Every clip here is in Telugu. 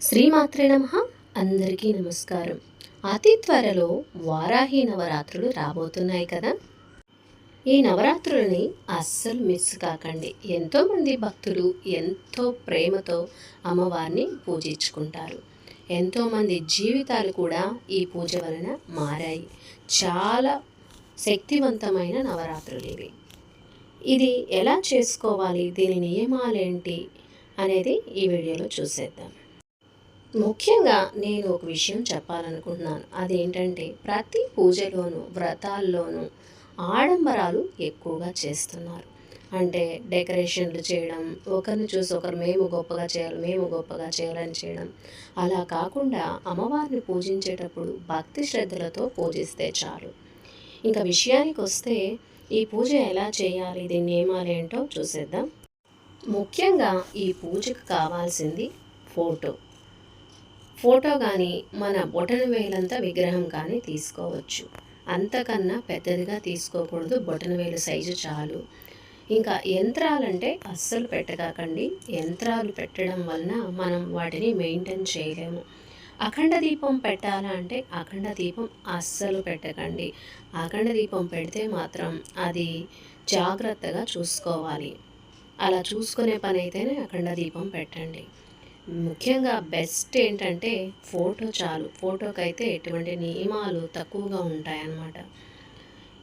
శ్రీమాత్రే నమ. అందరికీ నమస్కారం. అతి త్వరలో వారాహి నవరాత్రులు రాబోతున్నాయి కదా. ఈ నవరాత్రులని అస్సలు మిస్ కాకండి. ఎంతోమంది భక్తులు ఎంతో ప్రేమతో అమ్మవారిని పూజించుకుంటారు. ఎంతోమంది జీవితాలు కూడా ఈ పూజ వలన మారాయి. చాలా శక్తివంతమైన నవరాత్రులు ఇవి. ఇది ఎలా చేసుకోవాలి? దీని నియమాలేంటి? అనేది ఈ వీడియోలో చూసేద్దాం. ముఖ్యంగా నేను ఒక విషయం చెప్పాలనుకుంటున్నాను. అదేంటంటే ప్రతి పూజలోనూ వ్రతాల్లోనూ ఆడంబరాలు ఎక్కువగా చేస్తున్నారు. అంటే డెకరేషన్లు చేయడం ఒకరిని చూసి ఒకరు మేము గొప్పగా చేయాలి మేము గొప్పగా చేయాలని చేయడం. అలా కాకుండా అమ్మవారిని పూజించేటప్పుడు భక్తి శ్రద్ధలతో పూజిస్తే చాలు. ఇంకా విషయానికి వస్తే ఈ పూజ ఎలా చేయాలి దీని నియమాలు ఏంటో చూసేద్దాం. ముఖ్యంగా ఈ పూజకు కావాల్సింది ఫోటో. ఫోటో కానీ మన బొటన వేలంతా విగ్రహం కానీ తీసుకోవచ్చు. అంతకన్నా పెద్దదిగా తీసుకోకూడదు. బొటన వేలు సైజు చాలు. ఇంకా యంత్రాలంటే అస్సలు పెట్టకాకండి యంత్రాలు పెట్టడం వలన మనం వాటిని మెయింటైన్ చేయలేము. అఖండ దీపం పెట్టాలా అంటే అఖండ దీపం అస్సలు పెట్టకండి. అఖండ దీపం పెడితే మాత్రం అది జాగ్రత్తగా చూసుకోవాలి. అలా చూసుకునే పని అయితేనే అఖండ దీపం పెట్టండి. ముఖ్యంగా బెస్ట్ ఏంటంటే ఫోటో చాలు. ఫోటోకి అయితే ఎటువంటి నియమాలు తక్కువగా ఉంటాయన్నమాట.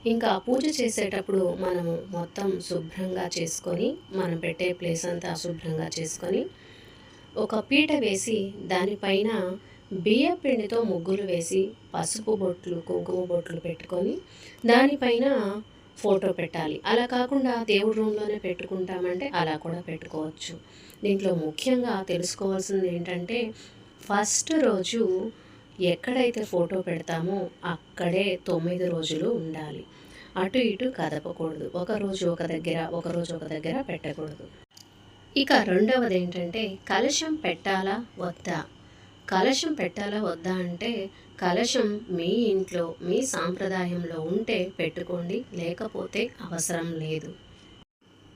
ఇంకా పూజ చేసేటప్పుడు మనము మొత్తం శుభ్రంగా చేసుకొని మనం పెట్టే ప్లేస్ అంతా శుభ్రంగా చేసుకొని ఒక పీట వేసి దానిపైన బియ్య పిండితో ముగ్గులు వేసి పసుపు బొట్లు కుంకుమ బొట్లు పెట్టుకొని దానిపైన ఫోటో పెట్టాలి. అలా కాకుండా దేవుడి రూమ్లోనే పెట్టుకుంటామంటే అలా కూడా పెట్టుకోవచ్చు. దీంట్లో ముఖ్యంగా తెలుసుకోవాల్సింది ఏంటంటే ఫస్ట్ రోజు ఎక్కడైతే ఫోటో పెడతామో అక్కడే తొమ్మిది రోజులు ఉండాలి. అటు ఇటు కదపకూడదు. ఒక రోజు ఒక దగ్గర ఒక రోజు ఒక దగ్గర పెట్టకూడదు. ఇక రెండవది ఏంటంటే కలశం పెట్టాలా? వద్దా? కలశం పెట్టాలా వద్దా అంటే కలశం మీ ఇంట్లో మీ సాంప్రదాయంలో ఉంటే పెట్టుకోండి లేకపోతే అవసరం లేదు.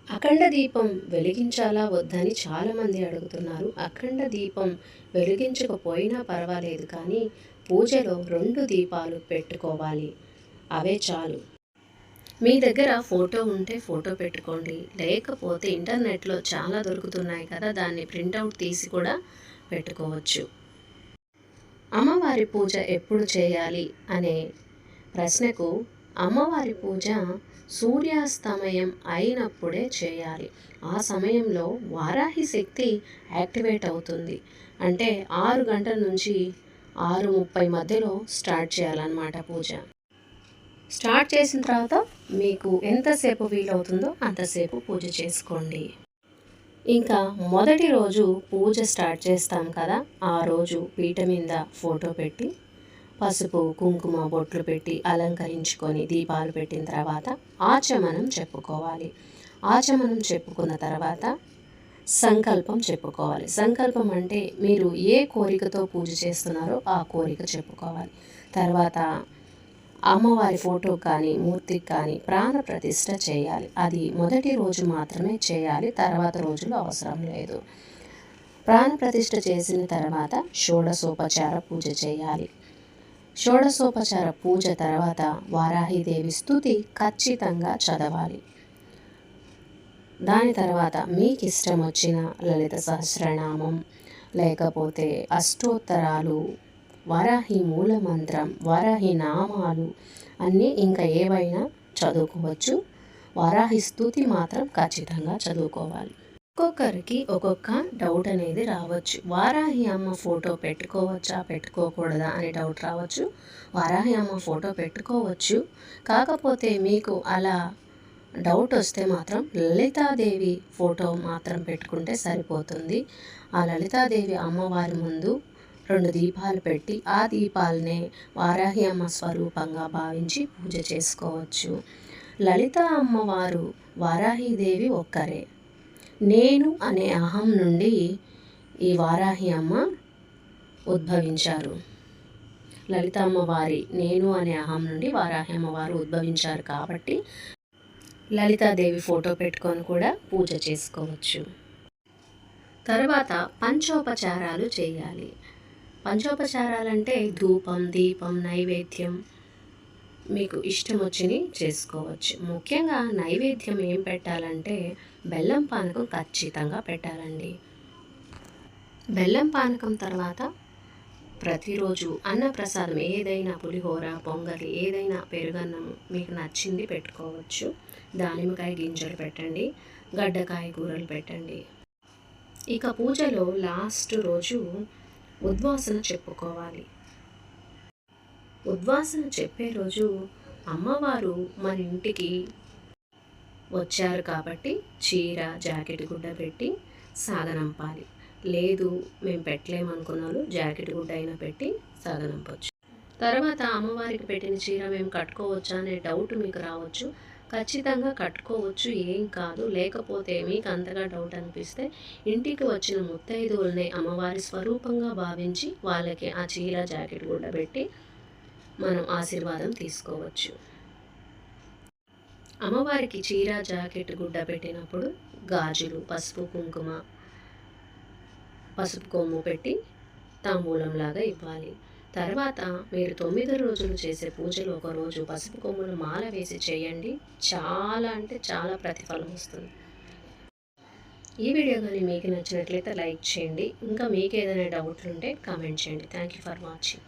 అఖండ దీపం వెలిగించాలా వద్దని చాలామంది అడుగుతున్నారు. అఖండ దీపం వెలిగించకపోయినా పర్వాలేదు కానీ పూజలో రెండు దీపాలు పెట్టుకోవాలి. అవే చాలు. మీ దగ్గర ఫోటో ఉంటే ఫోటో పెట్టుకోండి. లేకపోతే ఇంటర్నెట్లో చాలా దొరుకుతున్నాయి కదా దాన్ని ప్రింటౌట్ తీసి కూడా పెట్టుకోవచ్చు. అమ్మవారి పూజ ఎప్పుడు చేయాలి అనే ప్రశ్నకు అమ్మవారి పూజ సూర్యాస్తమయం అయినప్పుడే చేయాలి. ఆ సమయంలో వారాహి శక్తి యాక్టివేట్ అవుతుంది. అంటే ఆరు గంటల నుంచి ఆరు ముప్పై మధ్యలో స్టార్ట్ చేయాలన్నమాట పూజ. స్టార్ట్ చేసిన తర్వాత మీకు ఎంతసేపు వీలవుతుందో అంతసేపు పూజ చేసుకోండి. ఇంకా మొదటి రోజు పూజ స్టార్ట్ చేస్తాం కదా ఆ రోజు పీట మీద ఫోటో పెట్టి పసుపు కుంకుమ బొట్లు పెట్టి అలంకరించుకొని దీపాలు పెట్టిన తర్వాత ఆచమనం చెప్పుకోవాలి. ఆచమనం చెప్పుకున్న తర్వాత సంకల్పం చెప్పుకోవాలి. సంకల్పం అంటే మీరు ఏ కోరికతో పూజ చేస్తున్నారో ఆ కోరిక చెప్పుకోవాలి. తర్వాత అమ్మవారి ఫోటో కానీ మూర్తికి కానీ ప్రాణ ప్రతిష్ట చేయాలి. అది మొదటి రోజు మాత్రమే చేయాలి. తర్వాత రోజులు అవసరం లేదు. ప్రాణ ప్రతిష్ట చేసిన తర్వాత షోడసోపచార పూజ చేయాలి. షోడశోపచార పూజ తర్వాత వారాహిదేవి స్థుతి ఖచ్చితంగా చదవాలి. దాని తర్వాత మీకు ఇష్టం వచ్చిన లలిత సహస్రనామం లేకపోతే అష్టోత్తరాలు వరాహి మూలమంత్రం వరాహి నామాలు అన్నీ ఇంకా ఏవైనా చదువుకోవచ్చు. వరాహి స్థుతి మాత్రం ఖచ్చితంగా చదువుకోవాలి. ఒక్కొక్కరికి ఒక్కొక్క డౌట్ అనేది రావచ్చు. వారాహి అమ్మ ఫోటో పెట్టుకోవచ్చా పెట్టుకోకూడదా అనే డౌట్ రావచ్చు. వారాహి అమ్మ ఫోటో పెట్టుకోవచ్చు. కాకపోతే మీకు అలా డౌట్ వస్తే మాత్రం లలితాదేవి ఫోటో మాత్రం పెట్టుకుంటే సరిపోతుంది. ఆ లలితాదేవి అమ్మవారి ముందు రెండు దీపాలు పెట్టి ఆ దీపాలనే వారాహి అమ్మ స్వరూపంగా భావించి పూజ చేసుకోవచ్చు. లలిత అమ్మవారు వారాహీదేవి ఒక్కరే. నేను అనే అహం నుండి ఈ వారాహి అమ్మ ఉద్భవించారు. లలిత అమ్మవారి నేను అనే అహం నుండి వారాహి అమ్మవారు ఉద్భవించారు కాబట్టి లలితాదేవి ఫోటో పెట్టుకొని కూడా పూజ చేసుకోవచ్చు. తర్వాత పంచోపచారాలు చేయాలి. పంచోపచారాలంటే ధూపం దీపం నైవేద్యం మీకు ఇష్టం వచ్చినవి చేసుకోవచ్చు. ముఖ్యంగా నైవేద్యం ఏం పెట్టాలంటే బెల్లం పానకం ఖచ్చితంగా పెట్టాలండి. బెల్లం పానకం తర్వాత ప్రతిరోజు అన్నప్రసాదం ఏదైనా పులిహోర పొంగలి ఏదైనా పెరుగన్నం మీకు నచ్చింది పెట్టుకోవచ్చు. దానిమ్మకాయ గింజలు పెట్టండి గడ్డకాయ కూరలు పెట్టండి. ఇక పూజలో లాస్ట్ రోజు ఉద్వాసన చెప్పుకోవాలి. ఉద్వాసన చెప్పే రోజు అమ్మవారు మన ఇంటికి వచ్చారు కాబట్టి చీర జాకెట్ గుడ్డ పెట్టి సాగనంపాలి. లేదు మేము పెట్టలేమనుకున్న వాళ్ళు జాకెట్ గుడ్డ అయినా పెట్టి సాగనంపవచ్చు తర్వాత అమ్మవారికి పెట్టిన చీర మేము కట్టుకోవచ్చా అనే డౌట్ మీకు రావచ్చు. ఖచ్చితంగా కట్టుకోవచ్చు ఏం కాదు. లేకపోతే మీకు అంతగా డౌట్ అనిపిస్తే ఇంటికి వచ్చిన ముత్తైదువుల్ని అమ్మవారి స్వరూపంగా భావించి వాళ్ళకి ఆ చీర జాకెట్ కూడా పెట్టి మనం ఆశీర్వాదం తీసుకోవచ్చు. అమ్మవారికి చీర జాకెట్ గుడ్డ పెట్టినప్పుడు గాజులు పసుపు కుంకుమ పసుపు కొమ్ము పెట్టి తాంబూలంలాగా ఇవ్వాలి. తర్వాత మీరు తొమ్మిది రోజులు చేసే పూజలు ఒకరోజు పసుపు కొమ్మును మాల వేసి చేయండి. చాలా అంటే చాలా ప్రతిఫలం వస్తుంది. ఈ వీడియో కానీ మీకు నచ్చినట్లయితే లైక్ చేయండి. ఇంకా మీకు ఏదైనా డౌట్లు ఉంటే కామెంట్ చేయండి. Thank you for watching